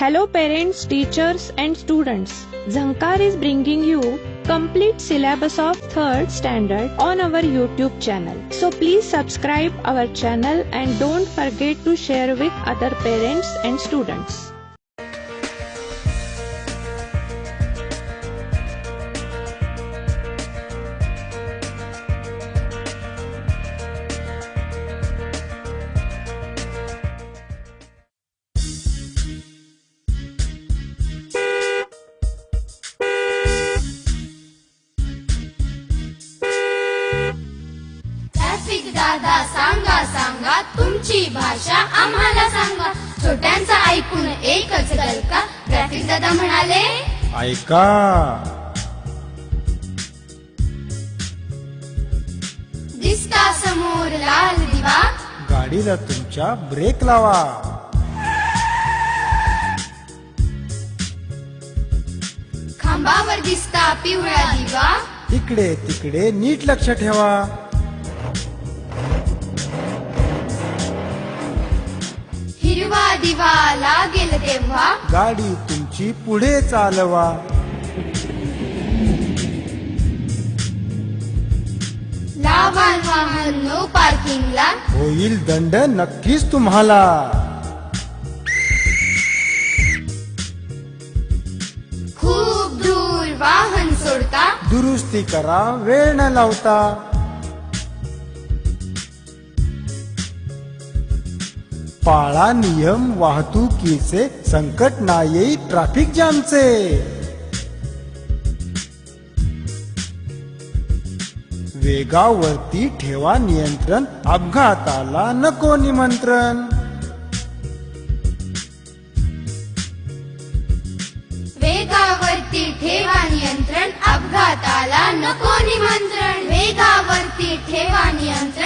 Hello parents, teachers and students. Zankar is bringing you complete syllabus of 3rd standard on our YouTube channel. So please subscribe our channel and don't forget to share with other parents and students. दादा सांगा सांगा तुमची भाषा आम्हाला सांगा. छोट्यांचा ऐकून एकच गलका. Traffic दादा म्हणाले ऐका. दिसता समोर लाल दिवा. गाडीला तुमच्या ब्रेक लावा. खांबावर दिसता पिवळा दिवा. इकडे तिकडे नीट लक्ष ठेवा. हिरवा दिवा लागेल तेव्हा. गाडी तुमची पुढे चालवा. लावा वाहन नो पार्किंगला होईल दंड नक्कीच तुम्हाला. खूप दूर वाहन सोडता. दुरुस्ती करा वेळ न लावता. पाळा नियम वाहतुकीचे संकट ना येई ट्रॅफिक जामचे वेगावरती ठेवा नियंत्रण अपघाताला नको निमंत्रण. वेगावरती ठेवा नियंत्रण अपघाताला नको निमंत्रण. वेगावरती ठेवा नियंत्रण